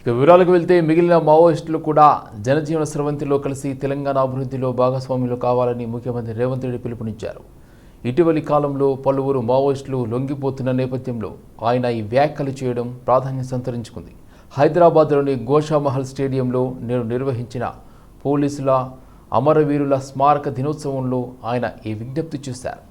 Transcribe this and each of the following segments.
ఇక వివరాలకు వెళ్తే మిగిలిన మావోయిస్టులు కూడా జనజీవన స్రవంతిలో కలిసి తెలంగాణ అభివృద్ధిలో భాగస్వాములు కావాలని ముఖ్యమంత్రి రేవంత్ రెడ్డి పిలుపునిచ్చారు. ఇటీవలి కాలంలో పలువురు మావోయిస్టులు లొంగిపోతున్న నేపథ్యంలో ఆయన ఈ వ్యాఖ్యలు చేయడం ప్రాధాన్యం సంతరించుకుంది. హైదరాబాద్లోని గోషామహల్ స్టేడియంలో నేడు నిర్వహించిన పోలీసుల అమరవీరుల స్మారక దినోత్సవంలో ఆయన ఈ విజ్ఞప్తి చేశారు.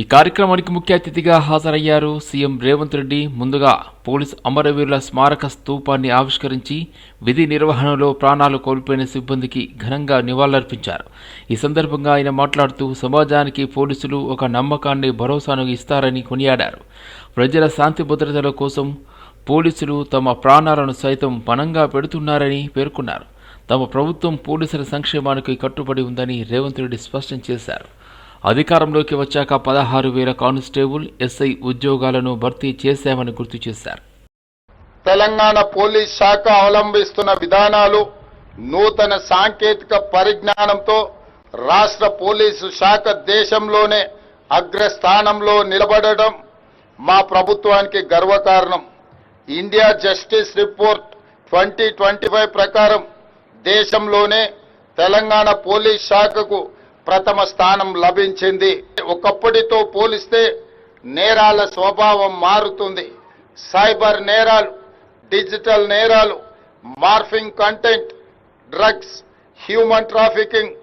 ఈ కార్యక్రమానికి ముఖ్య అతిథిగా హాజరయ్యారు సీఎం రేవంత్ రెడ్డి. ముందుగా పోలీస్ అమరవీరుల స్మారక స్తూపాన్ని ఆవిష్కరించి విధి నిర్వహణలో ప్రాణాలు కోల్పోయిన సిబ్బందికి ఘనంగా నివాళులర్పించారు. ఈ సందర్భంగా ఆయన మాట్లాడుతూ సమాజానికి పోలీసులు ఒక నమ్మకాన్ని భరోసాను ఇస్తారని కొనియాడారు. ప్రజల శాంతి భద్రతల కోసం పోలీసులు తమ ప్రాణాలను సైతం పణంగా పెడుతున్నారని పేర్కొన్నారు. తమ ప్రభుత్వం పోలీసుల సంక్షేమానికి కట్టుబడి ఉందని రేవంత్ రెడ్డి స్పష్టం చేశారు. అధికారంలోకి వచ్చాక పదహారు వేల కానిస్టేబుల్ ఎస్ఐ ఉద్యోగాలను భర్తీ చేశామని గుర్తు చేశారు. తెలంగాణ పోలీస్ శాఖ అవలంబిస్తున్న విధానాలు నూతన సాంకేతిక పరిజ్ఞానంతో రాష్ట్ర పోలీసు శాఖ దేశంలోనే అగ్రస్థానంలో నిలబడడం మా ప్రభుత్వానికి గర్వకారణం. India justice report twenty twenty five ప్రకారం దేశంలోనే తెలంగాణ పోలీస్ శాఖకు ప్రథమ స్థానం లభించింది. ఒకప్పటితో పోలిస్తే నేరాల స్వభావం మారుతుంది. సైబర్ నేరాలు డిజిటల్ నేరాలు morphing content drugs human trafficking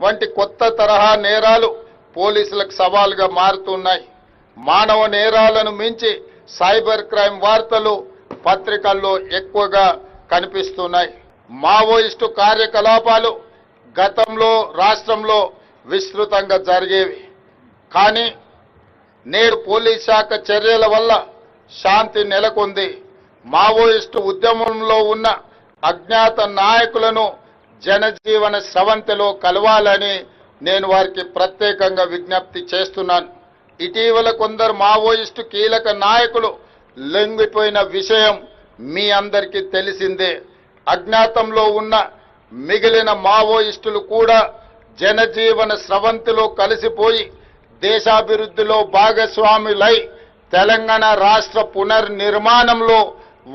వంటి కొత్త తరహా నేరాలు పోలీసులకు సవాలుగా మారుతున్నాయి. మానవ నేరాలను మించి సైబర్ క్రైమ్ వార్తలు పత్రికల్లో ఎక్కువగా కనిపిస్తున్నాయి. మావోయిస్టు కార్యకలాపాలు గతంలో రాష్ట్రంలో విస్తృతంగా జరిగేవి. కానీ నేడు పోలీస్ శాఖ చర్యల వల్ల శాంతి నెలకొంది. మావోయిస్టు ఉద్యమంలో ఉన్న అజ్ఞాత నాయకులను జనజీవన స్రవంతిలో కలవాలని నేను వారికి ప్రత్యేకంగా విజ్ఞప్తి చేస్తున్నాను. ఇటీవల కొందరు మావోయిస్టు కీలక నాయకులు లొంగిపోయిన విషయం మీ అందరికీ తెలిసిందే. అజ్ఞాతంలో ఉన్న మిగిలిన మావోయిస్టులు కూడా జనజీవన స్రవంతిలో కలిసిపోయి దేశాభివృద్ధిలో భాగస్వాములై తెలంగాణ రాష్ట్ర పునర్నిర్మాణంలో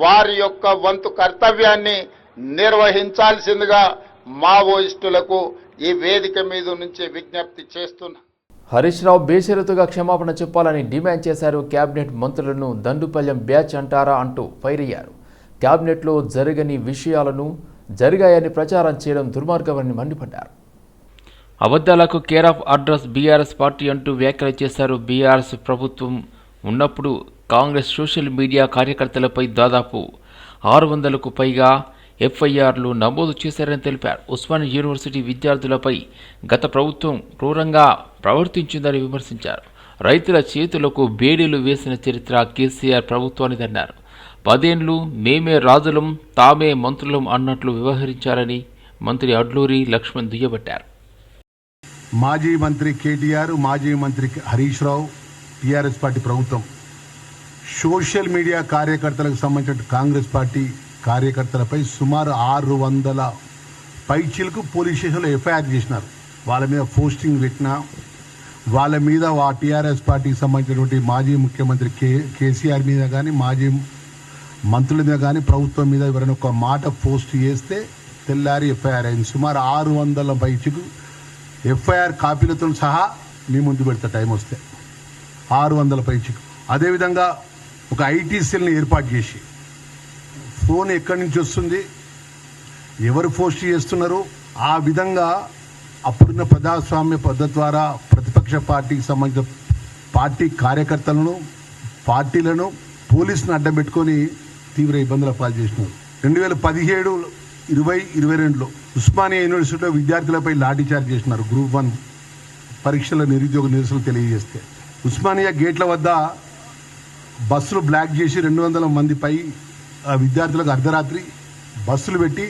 వారి యొక్క వంతు కర్తవ్యాన్ని నిర్వహించాల్సిందిగా మావోయిస్టులకు ఈ వేదిక మీద నుంచి విజ్ఞప్తి చేస్తున్నా. హరీష్ రావు బేషరతుగా క్షమాపణ చెప్పాలని డిమాండ్ చేశారు. కేబినెట్ మంత్రులను దండుపల్లెం బ్యాచ్ అంటారా అంటూ ఫైర్ అయ్యారు. కేబినెట్లో జరగని విషయాలను జరిగాయని ప్రచారం చేయడం దుర్మార్గమని మండిపడ్డారు. అబద్ధాలకు care of address BRS party అంటూ వ్యాఖ్యలు చేశారు బీఆర్ఎస్ ప్రభుత్వం ఉన్నప్పుడు కాంగ్రెస్ సోషల్ మీడియా కార్యకర్తలపై దాదాపు ఆరు వందలకు పైగా ఎఫ్ఐఆర్లు నమోదు చేశారని తెలిపారు. ఉస్మాన్ యూనివర్సిటీ విద్యార్థులపై గత ప్రభుత్వం క్రూరంగా ప్రవర్తించిందని విమర్శించారు. రైతుల చేతులకు బేడీలు వేసిన చరిత్ర కేసీఆర్ ప్రభుత్వానిదన్నారు పదేండ్లు మేమే రాజులం తామే మంత్రులం అన్నట్లు వ్యవహరించారని మంత్రి అడ్లూరి లక్ష్మణ్ దుయ్యబట్టారు. మాజీ మంత్రి కేటీఆర్ మాజీ మంత్రి హరీష్ రావు టీఆర్ఎస్ పార్టీ ప్రభుత్వం. సోషల్ మీడియా కార్యకర్తలకు సంబంధించిన కాంగ్రెస్ పార్టీ కార్యకర్తలపై సుమారు ఆరు వందల పైచీలకు పోలీస్ స్టేషన్లో ఎఫ్ఐఆర్ చేసినారు. వాళ్ళ మీద పోస్టింగ్ పెట్టినా వాళ్ళ మీద ఆ టీఆర్ఎస్ పార్టీకి సంబంధించినటువంటి మాజీ ముఖ్యమంత్రి కే కేసీఆర్ మీద కానీ మాజీ మంత్రుల మీద కానీ ప్రభుత్వం మీద ఎవరైనా ఒక మాట పోస్ట్ చేస్తే తెల్లారి ఎఫ్ఐఆర్ అయింది. సుమారు ఆరు వందల పైచుకు ఎఫ్ఐఆర్ కాపీలతో సహా మీ ముందు పెడతా టైం వస్తే. ఆరు వందల పైచుకు. అదేవిధంగా ఒక ఐటీ సెల్ని ఏర్పాటు చేసి. ఫోన్ ఎక్కడి నుంచి వస్తుంది? ఎవరు పోస్ట్ చేస్తున్నారు? ఆ విధంగా అప్పుడున్న ప్రజాస్వామ్య పద్ధతి ద్వారా ప్రతిపక్ష పార్టీకి సంబంధించిన పార్టీ కార్యకర్తలను పార్టీలను పోలీసును అడ్డం పెట్టుకొని తీవ్ర ఇబ్బందుల పాలు చేసినారు రెండు వేల పదిహేడు ఇరవై ఇరవై రెండులో ఉస్మానియా యూనివర్సిటీలో విద్యార్థులపై లాఠీచార్జ్ చేసినారు గ్రూప్ వన్ పరీక్షల నిరుద్యోగ నిరసనలు తెలియజేస్తే. ఉస్మానియా గేట్ల వద్ద బస్సులు బ్లాక్ చేసి రెండు వందల మంది పై ఆ విద్యార్థులకు అర్ధరాత్రి బస్సులు పెట్టి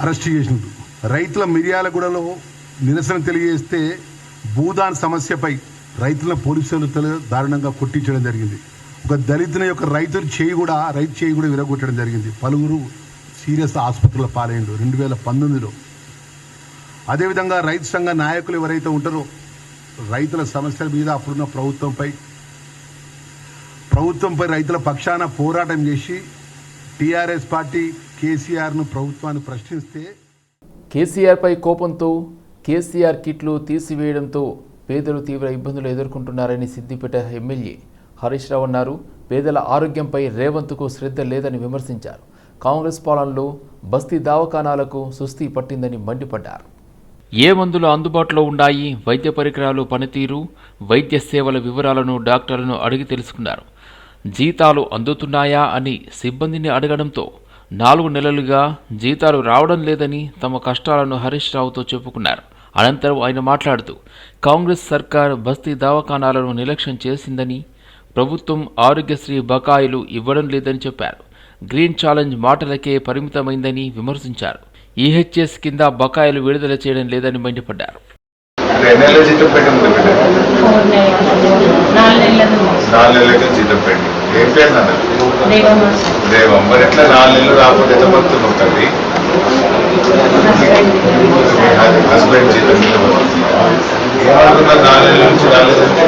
అరెస్ట్ చేసినారు. రైతుల మిర్యాలగూడలో నిరసన తెలియజేస్తే భూదాన్ సమస్యపై రైతుల పోలీసులు దారుణంగా కొట్టించడం జరిగింది. ఒక దళితుని యొక్క రైతు చేయి కూడా రైతు చేయి కూడా విరగొట్టడం జరిగింది. పలువురు సీరియస్ ఆసుపత్రుల పాలైండు రెండు వేల పంతొమ్మిదిలో. అదేవిధంగా రైతు సంఘ నాయకులు ఎవరైతే ఉంటారో రైతుల సమస్యల మీద అప్పుడున్న ప్రభుత్వంపై ప్రభుత్వంపై రైతుల పక్షాన పోరాటం చేసి టీఆర్ఎస్ పార్టీ కేసీఆర్ను ప్రభుత్వాన్ని ప్రశ్నిస్తే కేసీఆర్పై కోపంతో కేసీఆర్ కిట్లు తీసివేయడంతో పేదలు తీవ్ర ఇబ్బందులు ఎదుర్కొంటున్నారని సిద్దిపేట ఎమ్మెల్యే హరీష్ రావు అన్నారు. పేదల ఆరోగ్యంపై రేవంత్కు శ్రద్ధ లేదని విమర్శించారు. కాంగ్రెస్ పాలనలో బస్తీ దవాఖానాలకు సుస్థి పట్టిందని మండిపడ్డారు. ఏ మందులు అందుబాటులో ఉన్నాయి వైద్య పరికరాలు పనితీరు వైద్య సేవల వివరాలను డాక్టర్లను అడిగి తెలుసుకున్నారు. జీతాలు అందుతున్నాయా అని సిబ్బందిని అడగడంతో నాలుగు నెలలుగా జీతాలు రావడం లేదని తమ కష్టాలను హరీష్ రావుతో చెప్పుకున్నారు. అనంతరం ఆయన మాట్లాడుతూ కాంగ్రెస్ సర్కార్ బస్తీ దవాఖానాలను నిర్లక్ష్యం చేసిందని ప్రభుత్వం ఆరోగ్యశ్రీ బకాయిలు ఇవ్వడం లేదని చెప్పారు. గ్రీన్ ఛాలెంజ్ మాటలకే పరిమితమైందని విమర్శించారు. ఈహెచ్ఎస్ కింద బకాయిలు విడుదల చేయడం లేదని మండిపడ్డారు. హస్బెండ్ జీతం? ఏమనుకున్నారు నాలుగు నెలల నుంచి. రాలేదంటే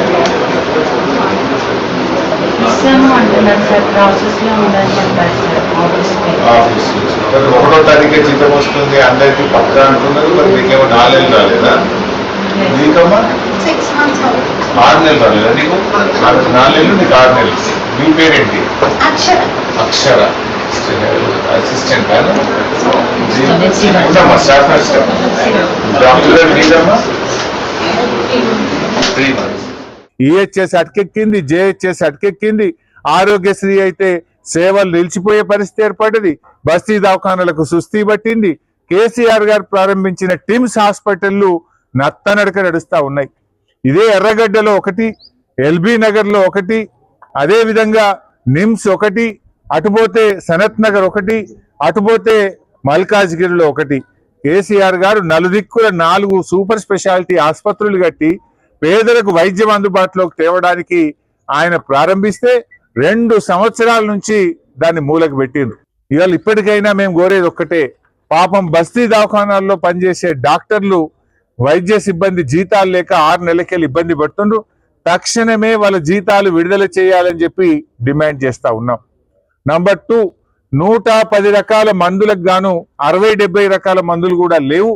ఇస్తాము అంటున్నారు సార్ ప్రాసెస్లో ఉందని చెప్పారు సార్ ఆఫీస్కి ఆఫీస్ నుంచి మరి ఒకటో తారీఖే జీతం వస్తుంది అందరికి పక్క అంటున్నారు మరి మీకేమో నాలుగు నెలలు రాలేదా? నీకమ్మా? సిక్స్ మంత్స్ అవుతుంది. ఆరు నెలలు రాలేదా నీకు? నాలుగు నెలలు నీకు ఆరు నెలలు. మీ పేరేంటి? అక్షర. అక్షర. అసిస్టెంట్ కాదు ఉండమ్మా స్టాఫ్ నర్స్ డాక్టర్ గారు మీదమ్మా? త్రీ మంత్స్ ఈహెచ్ఎస్ అటకెక్కింది జేహెచ్ఎస్ అటకెక్కింది. ఆరోగ్యశ్రీ అయితే సేవలు నిలిచిపోయే పరిస్థితి ఏర్పడింది. బస్తీ దవాఖానాలకు సుస్థి పట్టింది. కేసీఆర్ గారు ప్రారంభించిన టిమ్స్ హాస్పిటల్లు నత్తనడక నడుస్తూ ఉన్నాయి. ఇదే ఎర్రగడ్డలో ఒకటి ఎల్బీ నగర్లో ఒకటి అదే విధంగా నిమ్స్ ఒకటి అటుపోతే సనత్ నగర్ ఒకటి అటుపోతే మల్కాజ్గిరిలో ఒకటి. కేసీఆర్ గారు నలుదిక్కుల నాలుగు సూపర్ స్పెషాలిటీ ఆసుపత్రులు కట్టి పేదలకు వైద్యం అందుబాటులోకి తేవడానికి ఆయన ప్రారంభిస్తే రెండు సంవత్సరాల నుంచి దాన్ని మూలకు పెట్టిండ్రు. ఇవాళ ఇప్పటికైనా మేము కోరేది ఒక్కటే పాపం బస్తీ దవాఖానాల్లో పనిచేసే డాక్టర్లు వైద్య సిబ్బంది జీతాలు లేక ఆరు నెలలకెళ్ళి ఇబ్బంది పడుతుండ్రు. తక్షణమే వాళ్ళ జీతాలు విడుదల చేయాలని చెప్పి డిమాండ్ చేస్తా ఉన్నాం. నంబర్ టూ నూట పది రకాల మందులకు గాను అరవై డెబ్బై రకాల మందులు కూడా లేవు.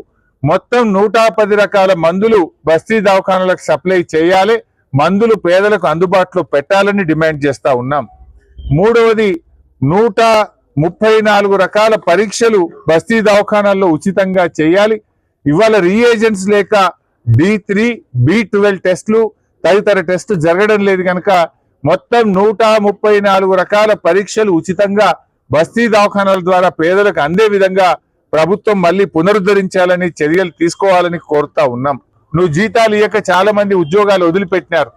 మొత్తం నూట పది రకాల మందులు బస్తీ దవాఖానాలకు సప్లై చేయాలి. మందులు పేదలకు అందుబాటులో పెట్టాలని డిమాండ్ చేస్తా ఉన్నాం. మూడవది నూట ముప్పై నాలుగు రకాల పరీక్షలు బస్తీ దవాఖానాల్లో ఉచితంగా చేయాలి. ఇవాళ రీఏజెంట్స్ లేక డి త్రీ బి ట్వెల్వ్ టెస్టులు తదితర టెస్టులు జరగడం లేదు కనుక మొత్తం నూట ముప్పై నాలుగు రకాల పరీక్షలు ఉచితంగా బస్తీ దవాఖానాల ద్వారా పేదలకు అందే విధంగా ప్రభుత్వం మళ్ళీ పునరుద్ధరించాలని చర్యలు తీసుకోవాలని కోరుతా ఉన్నాం. నువ్వు జీతాలు ఇయ్యక చాలా మంది ఉద్యోగాలు వదిలిపెట్టినారు.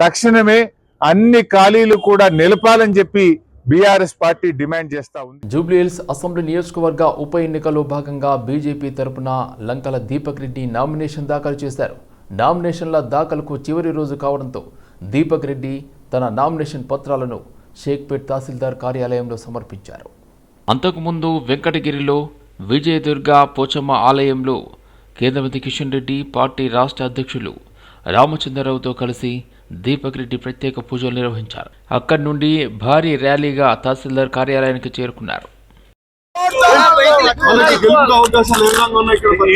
తక్షణమే అన్ని ఖాళీలు కూడా నిలపాలని చెప్పి బీఆర్ఎస్ పార్టీ డిమాండ్ చేస్తా ఉంది. జూబ్లీహిల్స్ అసెంబ్లీ నియోజకవర్గ ఉప ఎన్నికలో భాగంగా బీజేపీ తరపున లంకల దీపక్ రెడ్డి నామినేషన్ దాఖలు చేశారు. నామినేషన్ల దాఖలకు చివరి రోజు కావడంతో దీపక్ రెడ్డి తన నామినేషన్ పత్రాలను షేక్పేట్ తహసీల్దార్ కార్యాలయంలో సమర్పించారు. అంతకుముందు వెంకటగిరిలో విజయదుర్గ పోచమ్మ ఆలయంలో కేంద్రమంత్రి కిషన్ రెడ్డి పార్టీ రాష్ట్ర అధ్యక్షులు రామచంద్రరావుతో కలిసి దీపక్ రెడ్డి ప్రత్యేక పూజలు నిర్వహించారు. అక్కడి నుండి భారీ ర్యాలీగా తహసీల్దార్ కార్యాలయానికి చేరుకున్నారు.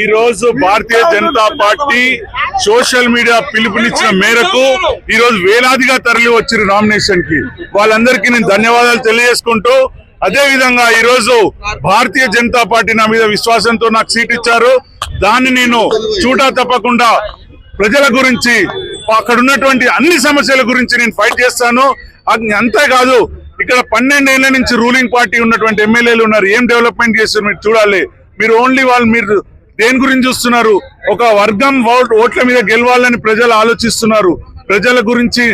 ఈ రోజు Bharatiya Janata party social media పిలుపునిచ్చిన మేరకు ఈ రోజు వేలాదిగా తరలి వచ్చిన నామినేషన్కి వాళ్ళందరికీ నేను ధన్యవాదాలు తెలియజేసుకుంటూ అదే విధంగా ఈ రోజు భారతీయ జనతా పార్టీ నా మీద విశ్వాసంతో నాకు సీట్ ఇచ్చారు. దాన్ని నేను చూడా తప్పకుండా ప్రజల గురించి అక్కడ ఉన్నటువంటి అన్ని సమస్యల గురించి నేను ఫైట్ చేస్తాను. అంతేకాదు ఇక్కడ పన్నెండేళ్ళ నుంచి రూలింగ్ పార్టీ ఉన్నటువంటి ఎమ్మెల్యేలు ఉన్నారు. ఏం డెవలప్మెంట్ చేస్తున్నారు మీరు చూడాలి. మీరు ఓన్లీ వాళ్ళు మీరు దేని గురించి చూస్తున్నారు? ఒక వర్గం ఓట్ల మీద గెలవాలని ప్రజలు ఆలోచిస్తున్నారు. ప్రజల గురించి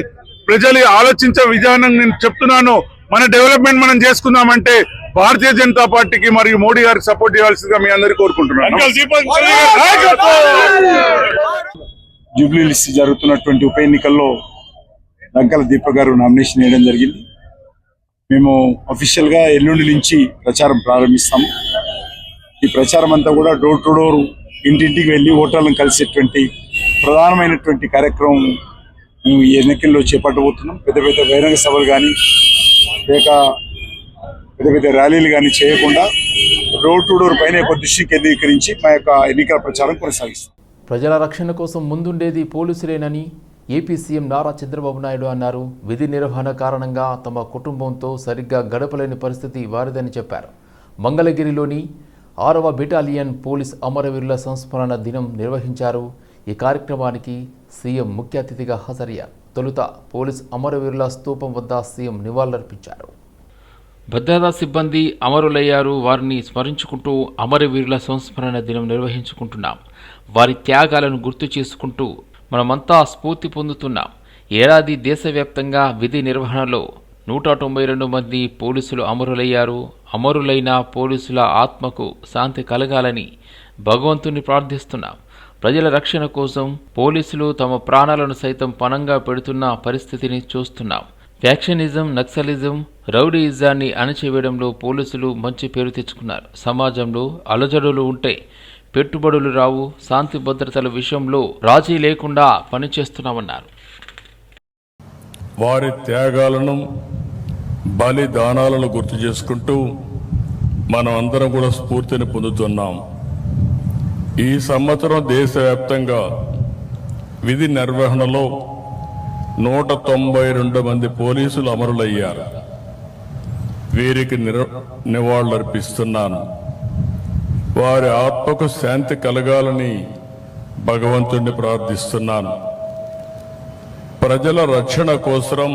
ప్రజలు ఆలోచించే విధానం నేను చెప్తున్నాను. మన డెవలప్మెంట్ మనం చేసుకుందామంటే భారతీయ జనతా పార్టీకి మరియు మోడీ గారికి సపోర్ట్ చేయాల్సిందిగా మీ అందరికీ కోరుకుంటున్నాను. జూబ్లీలిస్ట్ జరుగుతున్నటువంటి ఉప ఎన్నికల్లో లంకల దీపక్ గారు నామినేషన్ వేయడం జరిగింది. మేము అఫీషియల్గా ఎల్లుండి నుంచి ప్రచారం ప్రారంభిస్తాము. ఈ ప్రచారం అంతా కూడా డోర్ టు డోర్ ఇంటింటికి వెళ్ళి ఓటర్లను కలిసేటువంటి ప్రధానమైనటువంటి కార్యక్రమం మేము ఈ ఎన్నికల్లో చేపట్టబోతున్నాం. పెద్ద పెద్ద బహిరంగ సభలు కానీ లేక పెద్ద పెద్ద ర్యాలీలు కానీ చేయకుండా డోర్ టు డోర్ పైన దృష్టి కేంద్రీకరించి మా యొక్క ఎన్నికల ప్రచారం కొనసాగిస్తాం. ప్రజల రక్షణ కోసం ముందుండేది పోలీసులేనని ఏపీ సీఎం నారా చంద్రబాబు నాయుడు అన్నారు. విధి నిర్వహణ కారణంగా తమ కుటుంబంతో సరిగ్గా గడపలేని పరిస్థితి వారిదని చెప్పారు. మంగళగిరిలోని ఆరవ బెటాలియన్ పోలీస్ అమరవీరుల సంస్మరణ దినం నిర్వహించారు. ఈ కార్యక్రమానికి సీఎం ముఖ్య అతిథిగా హాజరయ్యారు. తొలుత పోలీస్ అమరవీరుల స్తూపం వద్ద సీఎం నివాళులర్పించారు. భద్రతా సిబ్బంది అమరులయ్యారు. వారిని స్మరించుకుంటూ అమరవీరుల సంస్మరణ దినం నిర్వహించుకుంటున్నాం. వారి త్యాగాలను గుర్తు చేసుకుంటూ మనమంతా స్ఫూర్తి పొందుతున్నాం. ఏడాది దేశవ్యాప్తంగా విధి నిర్వహణలో నూట తొంభై రెండు మంది పోలీసులు అమరులయ్యారు. అమరులైన పోలీసుల ఆత్మకు శాంతి కలగాలని భగవంతుని ప్రార్థిస్తున్నాం. ప్రజల రక్షణ కోసం పోలీసులు తమ ప్రాణాలను సైతం పణంగా పెడుతున్న పరిస్థితిని చూస్తున్నాం. ఫ్యాక్షనిజం నక్సలిజం రౌడీయిజాన్ని అణచివేయడంలో పోలీసులు మంచి పేరు తెచ్చుకున్నారు. సమాజంలో అలజడులు ఉంటే పెట్టుబడులు రావు శాంతి భద్రతల విషయంలో రాజీ లేకుండా పనిచేస్తున్నామన్నారు. వారి త్యాగాలను బలిదానాలను గుర్తు చేసుకుంటూ మనం అందరం కూడా స్ఫూర్తిని పొందుతున్నాం. ఈ సంవత్సరం దేశవ్యాప్తంగా విధి నిర్వహణలో నూట తొంభై రెండు మంది పోలీసులు అమరులయ్యారు. వీరికి నిర నివాళులర్పిస్తున్నాను. వారి ఆత్మకు శాంతి కలగాలని భగవంతుణ్ణి ప్రార్థిస్తున్నాను. ప్రజల రక్షణ కోసరం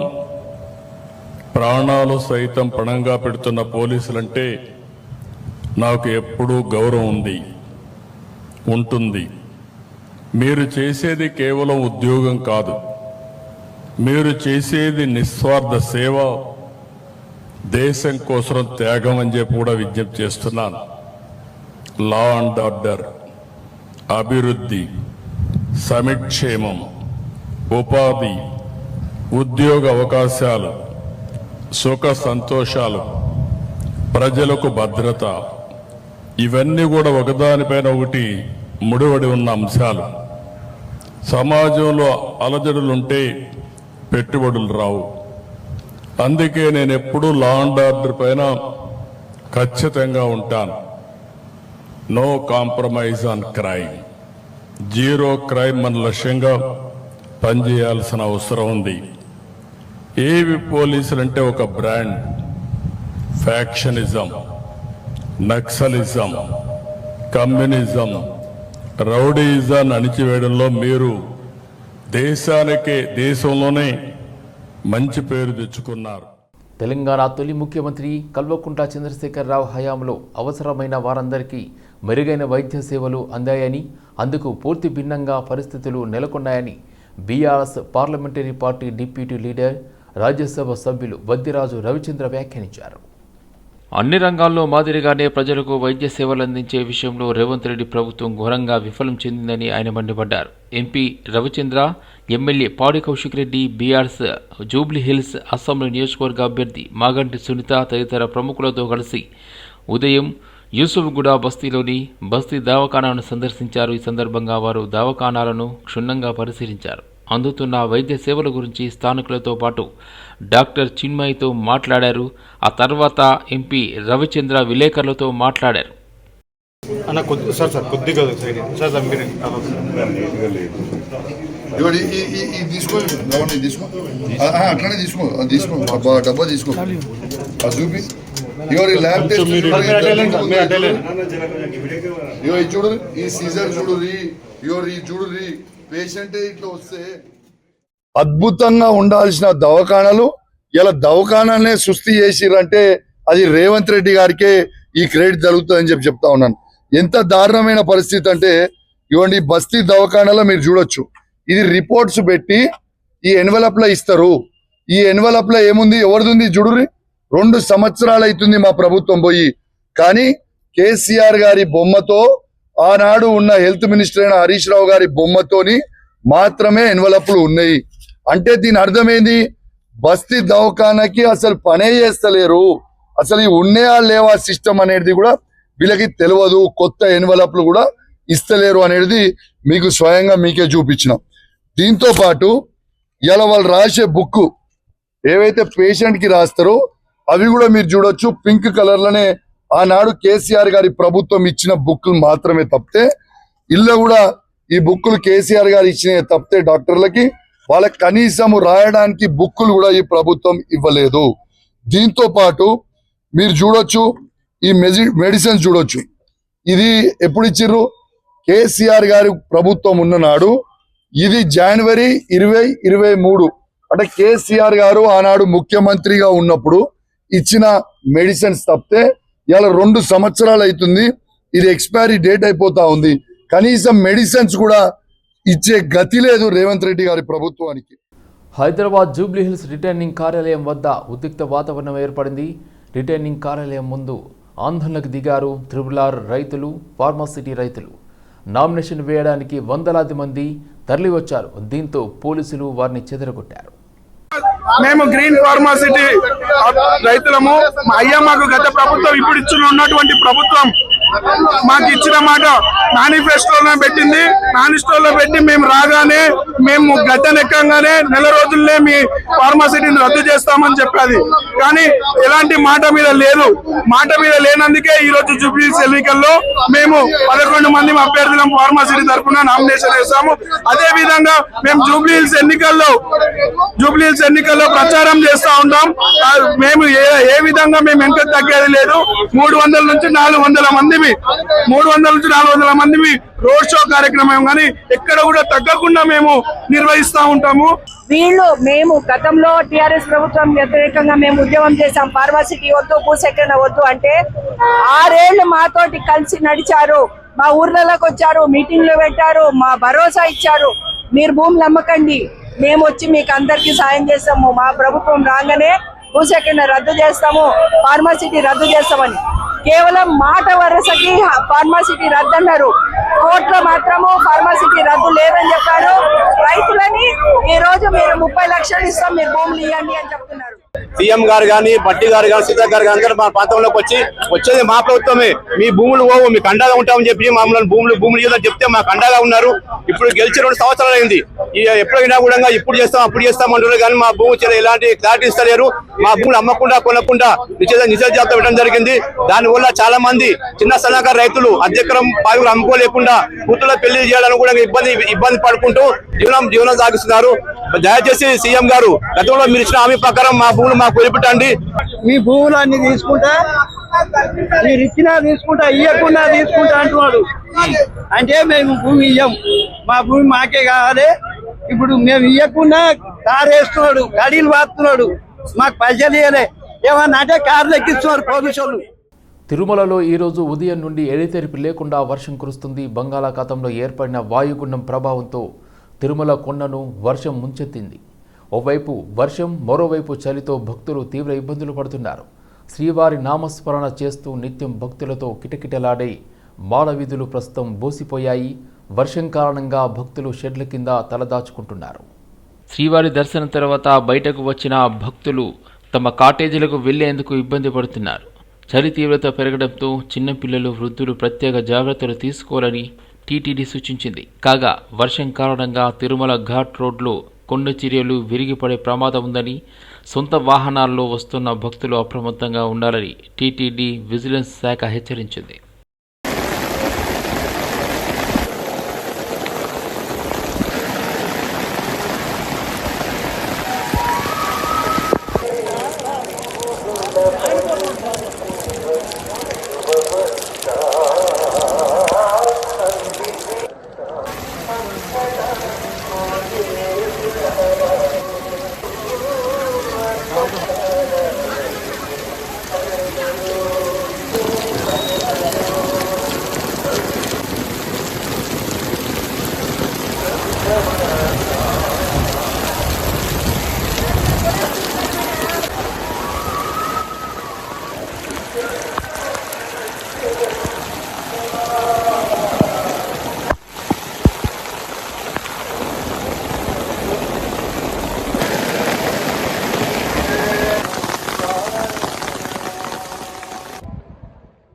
ప్రాణాలు సైతం పణంగా పెడుతున్న పోలీసులంటే నాకు ఎప్పుడూ గౌరవం ఉంది. ఉంటుంది. మీరు చేసేది కేవలం ఉద్యోగం కాదు. మీరు చేసేది నిస్వార్థ సేవ. దేశం కోసం త్యాగం అని చెప్పి కూడా విజ్ఞప్తి చేస్తున్నాను. లా అండ్ ఆర్డర్ అభివృద్ధి. సమిక్షేమం. ఉపాధి. ఉద్యోగ అవకాశాలు. సుఖ సంతోషాలు. ప్రజలకు భద్రత. ఇవన్నీ కూడా ఒకదానిపైన ఒకటి ముడివడి ఉన్న అంశాలు. సమాజంలో అలజడులుంటే పెట్టుబడులు రావు. అందుకే నేను ఎప్పుడూ లా అండ్ ఆర్డర్ పైన ఖచ్చితంగా ఉంటాను. No compromise on crime zero crime మన లక్ష్యంగా పనిచేయాల్సిన అవసరం ఉంది. ఏవి పోలీసులు అంటే ఒక బ్రాండ్. ఫ్యాక్షనిజం నక్సలిజం కమ్యూనిజం రౌడీజాన్ని అణిచివేయడంలో మీరు దేశానికే దేశంలోనే మంచి పేరు తెచ్చుకున్నారు. తెలంగాణ తొలి ముఖ్యమంత్రి కల్వకుంట్ల చంద్రశేఖరరావు హయాంలో అవసరమైన వారందరికీ మెరుగైన వైద్య సేవలు అందాయని అందుకు పూర్తి భిన్నంగా పరిస్థితులు నెలకొన్నాయని BRS parliamentary party deputy leader Rajya Sabha Baddiraju Ravichandra వ్యాఖ్యానించారు. అన్ని రంగాల్లో మాదిరిగానే ప్రజలకు వైద్య సేవలు అందించే విషయంలో రేవంత్ రెడ్డి ప్రభుత్వం ఘోరంగా విఫలం చెందిందని ఆయన మండిపడ్డారు. MP Ravichandra MLA Padi Kaushik Reddy BRS Jubilee Hills అస్సాంలో నియోజకవర్గ అభ్యర్థి మాగంటి సునీత తదితర ప్రముఖులతో కలిసి ఉదయం యూసుఫ్గూడ బస్తీలోని బస్తీ దవాఖానాను సందర్శించారు. ఈ సందర్భంగా వారు దవాఖానాలను క్షుణ్ణంగా పరిశీలించారు. అందుతున్న వైద్య సేవల గురించి స్థానికులతో పాటు డాక్టర్ చిన్మయితో మాట్లాడారు. ఆ తర్వాత ఎంపీ రవిచంద్ర విలేకరులతో మాట్లాడారు. అన్న కొద్ది సార్ సార్ కొద్దిగా సైడ్ సార్ సార్ మీరు తీసుకో గవర్నమెంట్ ఇది తీసుకో ఆ, ఆ, అట్లనే తీసుకో అది తీసుకో డబ్బా డబ్బా తీసుకో. అది చూపి. ఇవాడు ఈ ల్యాబ్ టెస్ట్ మీరు అటెండ్ ఇగో ఇది చూడు ఈ సీజర్ చూడు ఇగో ఈ చూడు పేషెంట్ ఇట్లా వస్తే అద్భుతంగా ఉండాల్సిన దవాఖానాలు ఇలా దవాఖానానే సుస్థి చేసిరంటే అది రేవంత్ రెడ్డి గారికే ఈ క్రెడిట్ జరుగుతుందని చెప్పి చెప్తా ఉన్నాను. ఎంత దారుణమైన పరిస్థితి అంటే ఇవ్వండి బస్తీ దవాఖానాలో మీరు చూడొచ్చు. ఇది రిపోర్ట్స్ పెట్టి ఈ ఎన్వలప్లో ఇస్తారు. ఈ ఎన్వలప్లో ఏముంది? ఎవరిది ఉంది చూడురి రెండు సంవత్సరాలు అవుతుంది మా ప్రభుత్వం పోయి. కానీ కేసీఆర్ గారి బొమ్మతో ఆనాడు ఉన్న హెల్త్ మినిస్టర్ అయిన హరీష్ రావు గారి బొమ్మతోని మాత్రమే ఎన్వలప్లు ఉన్నాయి. అంటే దీని అర్థమైంది? బస్తీ దవాఖానకి అసలు పనే చేస్తలేరు. అసలు ఈ ఉన్నాయా లేవా సిస్టమ్ అనేది కూడా వీళ్ళకి తెలియదు కొత్త ఎన్వలప్లు కూడా ఇస్తలేరు అనేది మీకు స్వయంగా మీకే చూపించినాం. దీంతో పాటు ఇలా వాళ్ళు రాసే బుక్ ఏవైతే పేషెంట్కి రాస్తారో అవి కూడా మీరు చూడొచ్చు. పింక్ కలర్లోనే ఆనాడు కేసీఆర్ గారి ప్రభుత్వం ఇచ్చిన బుక్లు మాత్రమే తప్పితే ఇల్లు కూడా ఈ బుక్కులు కేసీఆర్ గారు ఇచ్చిన తప్పితే డాక్టర్లకి వాళ్ళకి కనీసం రాయడానికి బుక్కులు కూడా ఈ ప్రభుత్వం ఇవ్వలేదు. దీంతో పాటు మీరు చూడొచ్చు ఈ మెజి మెడిసిన్స్ చూడొచ్చు. ఇది ఎప్పుడు ఇచ్చిర్రు? కేసీఆర్ గారి ప్రభుత్వం ఉన్ననాడు ఇది జనవరి ఇరవై ఇరవై మూడు. అంటే కేసీఆర్ గారు ఆనాడు ముఖ్యమంత్రిగా ఉన్నప్పుడు ఇచ్చిన మెడిసిన్స్ తప్పితే ఇలా రెండు సంవత్సరాలు అవుతుంది. ఇది ఎక్స్పైరీ డేట్ అయిపోతా ఉంది. కనీసం మెడిసిన్స్ కూడా ఇచ్చే గతి లేదు రేవంత్ రెడ్డి గారి ప్రభుత్వానికి. హైదరాబాద్ జూబ్లీహిల్స్ రిటర్నింగ్ కార్యాలయం వద్ద ఉద్రిక్త వాతావరణం ఏర్పడింది. రిటర్నింగ్ కార్యాలయం ముందు ఆందోళనకు దిగారు త్రిబులార్ రైతులు ఫార్మాసిటీ రైతులు. నామినేషన్ వేయడానికి వందలాది మంది తరలివచ్చారు. దీంతో పోలీసులు వారిని చెదరగొట్టారు. మేము గ్రీన్ ఫార్మాసిటీ రైతులము అయ్యా మాకు గత ప్రభుత్వం ఇప్పుడు ఇచ్చిన ఉన్నటువంటి ప్రభుత్వం. మాకు ఇచ్చిన మాట మేనిఫెస్టోలో పెట్టింది. మేనిఫెస్టోలో పెట్టి మేము రాగానే మేము గడ్డనెక్కగానే నెల రోజుల్లోనే మీ ఫార్మాసిటీని రద్దు చేస్తామని చెప్పాది. కానీ ఎలాంటి మాట మీద లేదు. మాట మీద లేనందుకే ఈ రోజు జూబ్లీస్ ఎన్నికల్లో మేము పదకొండు మంది అభ్యర్థులం ఫార్మాసిటీ తరఫున నామినేషన్ వేస్తాము అదే విధంగా మేము జూబ్లీహిల్స్ ఎన్నికల్లో జూబ్లీహిల్స్ ఎన్నికల్లో ప్రచారం చేస్తా ఉంటాం మేము ఏ ఏ విధంగా మేము వెనక తగ్గేది లేదు. మూడు వందల నుంచి నాలుగు వందల మందివి. మూడు వందల నుంచి నాలుగు వందల మందివి రోడ్ షో కార్యక్రమం కానీ ఎక్కడ కూడా తగ్గకుండా మేము నిర్వహిస్తా ఉంటాము. వీళ్ళు మేము గతంలో టిఆర్ఎస్ ప్రభుత్వం వ్యతిరేకంగా మేము ఉద్యమం చేశాం. ఫార్మాసిటీ వద్దు భూసేకరణ వద్దు అంటే ఆరేళ్ళు మాతోటి కలిసి నడిచారు. మా ఊర్లలోకి వచ్చారు మీటింగ్లు పెట్టారు మా భరోసా ఇచ్చారు. మీరు భూములు అమ్మకండి. మేము వచ్చి మీకు అందరికీ సాయం చేస్తాము. మా ప్రభుత్వం రాగానే భూసేకరణ రద్దు చేస్తాము ఫార్మాసిటీ రద్దు చేస్తామని. కేవలం మాట వరసకి ఫార్మాసిటీ రద్దు అన్నారు కోర్టులో మాత్రము ఫార్మాసిటీ రద్దు లేదని చెప్పారు. రైతులని ఈ రోజు మీరు ముప్పై లక్షలు ఇస్తాం మీరు భూములు ఇవ్వండి అని చెప్తున్నారు. సీఎం గారు కానీ బట్టి గారు కానీ సీతక్క గారు కానీ అందరూ మా ప్రాంతంలోకి వచ్చి వచ్చేది మా ప్రభుత్వమే. మీ భూములు పోవు మీకు అండగా ఉంటామని చెప్పి మమ్మల్ని భూములు భూములు ఇవ్వదని చెప్తే మాకు అండగా ఉన్నారు. ఇప్పుడు గెలిచి రెండు సంవత్సరాలు అయింది. ఎప్పుడైనా కూడా ఇప్పుడు చేస్తాం అప్పుడు చేస్తాం అంటారు కానీ మా భూమి ఎలాంటి క్లారిటీ ఇస్తలేరు. మా భూములు అమ్మకుండా కొనకుండా నిషేధ నిషేధ జాబితా పెట్టడం జరిగింది. దానివల్ల చాలా మంది చిన్న సన్నకారు రైతులు అధ్యక్రం పావులు అమ్ముకోలేకుండా కూతుళ్ళ పెళ్ళి చేయడానికి కూడా ఇబ్బంది ఇబ్బంది పడుకుంటూ జీవనం జీవనం సాగిస్తున్నారు. దయచేసి సీఎం గారు గతంలో మీరు ఇచ్చిన హామీ ప్రకారం మా భూమి భూములు మాకు వదిలిపెట్టండి. మీ భూములు అన్ని తీసుకుంటా మీరు ఇచ్చినా తీసుకుంటా ఇవ్వకుండా తీసుకుంటా అంటున్నాడు. అంటే మేము భూమి ఇయ్యం. మా భూమి మాకే కావాలి. ఇప్పుడు మేము ఇవ్వకుండా కారు వేస్తున్నాడు గడీలు వాడుతున్నాడు. మాకు పైసలు ఇవ్వలే ఏమన్నా అంటే కార్లు ఎక్కిస్తున్నారు పోలీసులు తిరుమలలో ఈరోజు ఉదయం నుండి ఎడతెరిపి లేకుండా వర్షం కురుస్తుంది. బంగాళాఖాతంలో ఏర్పడిన వాయుగుండం ప్రభావంతో తిరుమల కొండను వర్షం ముంచెత్తింది. ఓవైపు వర్షం మరోవైపు చలితో భక్తులు తీవ్ర ఇబ్బందులు పడుతున్నారు. శ్రీవారి నామస్మరణ చేస్తూ నిత్యం భక్తులతో కిటకిటలాడే మాల వీధులు ప్రస్తుతం బోసిపోయాయి వర్షం కారణంగా భక్తులు షెడ్ల కింద తలదాచుకుంటున్నారు. శ్రీవారి దర్శనం తర్వాత బయటకు వచ్చిన భక్తులు తమ కాటేజీలకు వెళ్ళేందుకు ఇబ్బంది పడుతున్నారు. చలి తీవ్రత పెరగడంతో చిన్నపిల్లలు వృద్ధులు ప్రత్యేక జాగ్రత్తలు తీసుకోవాలని టీటీడీ సూచించింది. కాగా వర్షం కారణంగా తిరుమల ఘాట్ రోడ్లో కొండ చర్యలు విరిగిపడే ప్రమాదం ఉందని సొంత వాహనాల్లో వస్తున్న భక్తులు అప్రమత్తంగా ఉండాలని టీటీడీ విజిలెన్స్ శాఖ హెచ్చరించింది.